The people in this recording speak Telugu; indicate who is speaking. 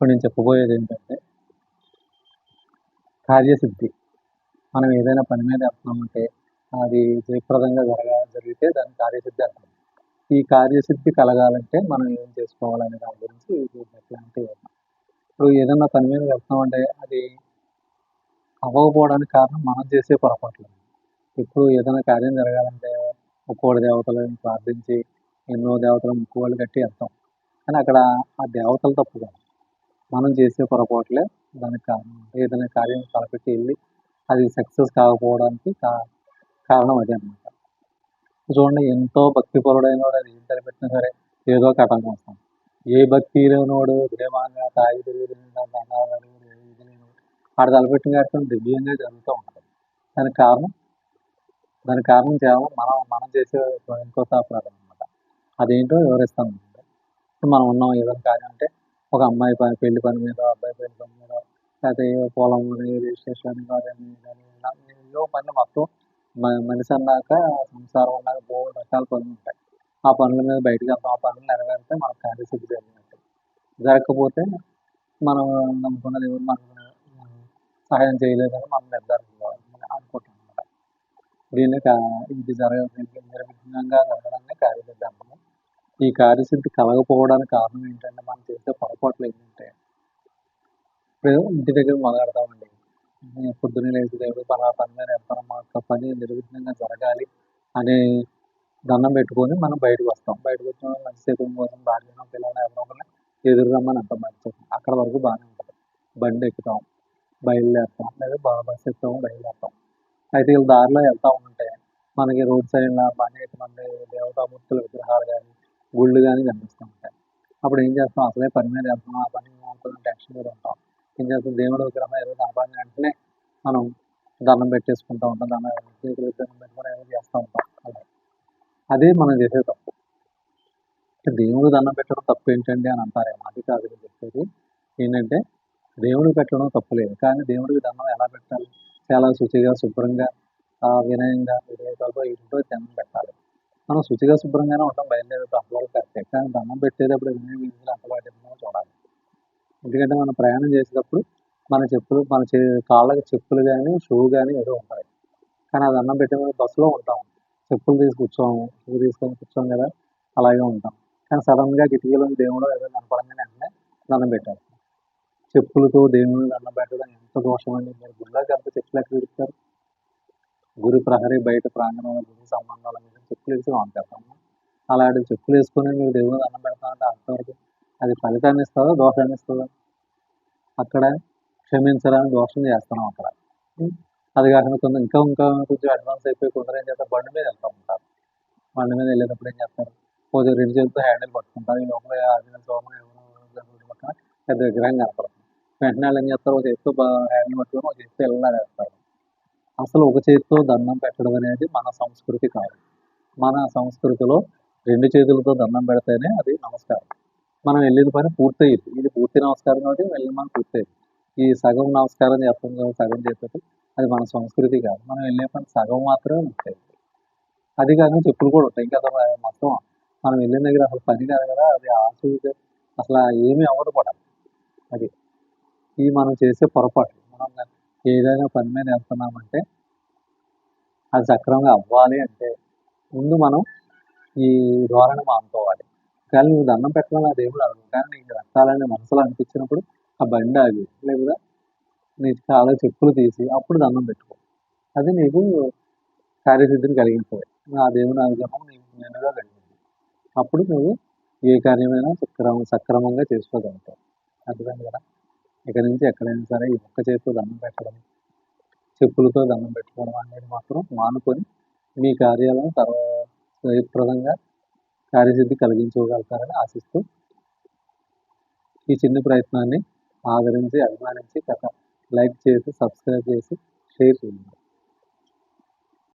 Speaker 1: ఇప్పుడు నేను చెప్పబోయేది ఏంటంటే కార్యసిద్ధి. మనం ఏదైనా పని మీద వెళ్తున్నామంటే అది జయప్రదంగా జరగా జరిగితే దాని కార్యసిద్ధి అంటాం. ఈ కార్యసిద్ధి కలగాలంటే మనం ఏం చేసుకోవాలనే దాని గురించి ఇది ఎట్లాంటి ఇప్పుడు ఏదైనా పని మీద వెళ్తామంటే అది అవ్వకపోవడానికి కారణం మనం చేసే పొరపాట్లు. ఇప్పుడు ఏదైనా కార్యం జరగాలంటే ఒక్కోడి దేవతలను ప్రార్థించి ఎన్నో దేవతలు ముక్కువాళ్ళు కట్టి వెళ్తాం. కానీ అక్కడ ఆ దేవతలు తప్పు కాదు. మనం చేసే పొరపాట్లే దానికి కారణం. ఏదైనా కార్యం తలపెట్టి వెళ్ళి అది సక్సెస్ కాకపోవడానికి కా కారణం అదే అనమాట చూడండి ఎంతో భక్తిపరుడైన వాడు అది ఏం తలపెట్టినా సరే ఏదో ఒక ఆటంకం వస్తాం ఏ భక్తి లేనివాడు ప్రేమంగా తాగి తిరిగి ఆడ తలపెట్టిన కార్యక్రమం దివ్యంగా జరుగుతూ ఉంటుంది. దానికి కారణం? దానికి కారణం కేవలం మనం మనం చేసే ఇంకో అపరాధం అనమాట అదేంటో వివరిస్తాను. అనమాట మనం ఉన్నాం ఏదైనా కార్యం అంటే ఒక అమ్మాయి పని పెళ్ళి పని మీద అబ్బాయి పెళ్ళి పని మీద లేకపోతే ఏ పొలం రిజిస్ట్రేషన్ కానీ కానీ పనులు మొత్తం మనిషి అన్నాక సంసారం అన్నాక బోర్డు రకాల పనులు ఉంటాయి. ఆ పనుల మీద బయటకు వెళ్తాం ఆ పనులు నెరవేరితే మనకు కార్యసిద్ధి జరిగినట్టు జరగకపోతే మనం నమ్ముకున్నది ఎవరు మనకు సహాయం చేయలేదని మనం నిర్ధారించుకోవాలి అనుకుంటాం అనమాట దీన్ని ఇది జరగ నిర్విఘ్నంగా జరగడాన్ని కార్యసిద్ధి అంటాము ఈ కార్యసిద్ధి కలగకపోవడానికి కారణం ఏంటంటే మనం చేసే పొరపాట్లు ఏంటంటే ఇప్పుడు ఇంటి దగ్గర మొదలెడతామండి పొద్దున్నే లేచి దేవుడు పలా పని మీద వెళ్తాను. మా యొక్క పని నిర్విఘ్నంగా జరగాలి అనే దండం పెట్టుకొని మనం బయటకు వస్తాం. బయటకు వచ్చిన మంచిసేపు కోసం భార్యను పిల్లలు ఎవరో ఒకరిని ఎదురు రమ్మని అంటాం మంచి అక్కడ వరకు బాగానే ఉంటుంది. బండి ఎక్కుతాం బయలుదేరుతాం లేదా బా- బస్సు ఎక్కుతాం బయలుదేరుతాం. అయితే వీళ్ళు దారిలో వెళ్తా ఉంటే మనకి రోడ్ సైడ్ అనేక మంది దేవతామూర్తుల విగ్రహాలు కానీ గుళ్ళు కానీ కనిపిస్తూ ఉంటాయి. అప్పుడు ఏం చేస్తాం? అసలే పని మీద వెళ్తున్నాం ఆ పని ఏమవుతుందని టెన్షన్ మీద ఉంటాం. ఏం చేస్తాం? దేవుడు విగ్రహం ఏదో కనపడిన వెంటనే మనం దండం పెట్టేసుకుంటూ ఉంటాం. దండం విగ్రహం దండం ఏదో చేస్తూ ఉంటాం. అలా. అదే మనం చేసే తప్పు. దేవుడు దండం పెట్టడం తప్పు ఏంటండి అని అంటారేమో అది కాదు నేను చెప్పేది ఏంటంటే దేవుడికి పెట్టడం తప్పు లేదు. కానీ దేవుడికి దండం ఎలా పెట్టాలి? చాలా శుచిగా శుభ్రంగా వినయంగా విధేయతలతో ఇంట్లో దండం పెట్టాలి. మనం శుచిగా శుభ్రంగానే ఉంటాం. బయలుదేరేటప్పుడు అంతవరకు కరెక్టే. కానీ దండం పెట్టేటప్పుడు వినయ విధులు అంత పాటించడం చూడాలి. ఎందుకంటే మనం ప్రయాణం చేసేటప్పుడు మన చెప్పులు మన చే కాళ్ళకి చెప్పులు కానీ షూ కానీ ఏదో ఉంటాయి. కానీ అది అన్నం పెట్టే బస్సులో ఉంటాం. చెప్పులు తీసి కూర్చోము. షూ తీసుకొని కూర్చోం కదా. అలాగే ఉంటాం. కానీ సడన్గా కిటికీలో దేవుడు ఏదో కనపడంగానే వెంటనే దండం పెట్టారు చెప్పులతో దేవుని దండం పెట్టడం ఎంత దోషం అండి మీరు గుళ్ళకి అంత చెప్పులు ఎక్కడ ఇస్తారు గురి ప్రహరీ బయట ప్రాంగణంలో గురి సంబంధాల మీద చెప్పులు వేసి పంపేస్తాము అలాంటి చెప్పులు వేసుకొని మీరు దేవుని దండం పెడతామంటే అంతవరకు అది ఫలితాన్ని ఇస్తుందా దోషాన్ని ఇస్తుందా అక్కడ క్షమించడానికి దోషం చేస్తున్నాం అక్కడ? అది కాకుండా కొంత ఇంకా ఇంకా కొంచెం అడ్వాన్స్ అయిపోయి కొందరు ఏం చేస్తారు? బండి మీద వెళ్తూ ఉంటారు. బండి మీద వెళ్ళేటప్పుడు ఏం చేస్తారు? కొంచెం రెండు చేతులతో హ్యాండిల్ పట్టుకుంటారు. ఈ లోపల ఎవరో పక్కన పెద్ద విగ్రహం కనపడుతుంది వెంటనే వాళ్ళు ఏం చేస్తారు? ఒక చేతితో హ్యాండిల్ పట్టుకొని ఒక చేతితో వెళ్ళాలేస్తారు అసలు ఒక చేతితో దండం పెట్టడం అనేది మన సంస్కృతి కాదు. మన సంస్కృతిలో రెండు చేతులతో దండం పెడితేనే అది నమస్కారం. మనం వెళ్ళిన పని పూర్తయింది ఇది పూర్తి నమస్కారం కాబట్టి వెళ్ళిన మనం పూర్తయింది ఈ సగం నమస్కారం చేస్తాం కదా సగం చేసేది అది మన సంస్కృతి కాదు. మనం వెళ్ళే పని సగం మాత్రమే పూర్తయింది అది కానీ చెప్పులు కూడా ఉంటాయి. ఇంకా అసలు మొత్తం మనం వెళ్ళిన దగ్గర అసలు పని కాదు కదా. అది ఆశ అసలు ఏమీ అవ్వదు కూడా. అది ఈ మనం చేసే పొరపాటు. మనం ఏదైనా పని మీద వెళ్తున్నామంటే అది సక్రమంగా అవ్వాలి అంటే ముందు మనం ఈ ధోరణి మానుకోవాలి. కానీ నువ్వు దండం పెట్టడం నా దేవుడు అడుగు కానీ నీకు రక్తాలని మనసులో అనిపించినప్పుడు ఆ బండి ఆగి లేదా నీ చాలా చెప్పులు తీసి అప్పుడు దండం పెట్టుకో. అది నీకు కార్యసిద్ధిని కలిగించదు. ఆ దేవుని అనుగ్రహం నీకు నేనుగా కలిగింది. అప్పుడు నువ్వు ఏ కార్యమైనా సక్రమ సక్రమంగా చేసుకోగలుగుతావు. అర్థమైంది కదా? ఇక్కడి నుంచి ఎక్కడైనా సరే ఈ ఒక్క చేతితో దండం పెట్టడం చెప్పులతో దండం పెట్టుకోవడం అనేది మాత్రం మానుకొని మీ కార్యాలయం తర్వాత కార్యసిద్ధి కలిగించుకోగలుగుతారని ఆశిస్తూ ఈ చిన్న ప్రయత్నాన్ని ఆదరించి అభిమానించి కథ లైక్ చేసి సబ్స్క్రైబ్ చేసి షేర్ చేయండి.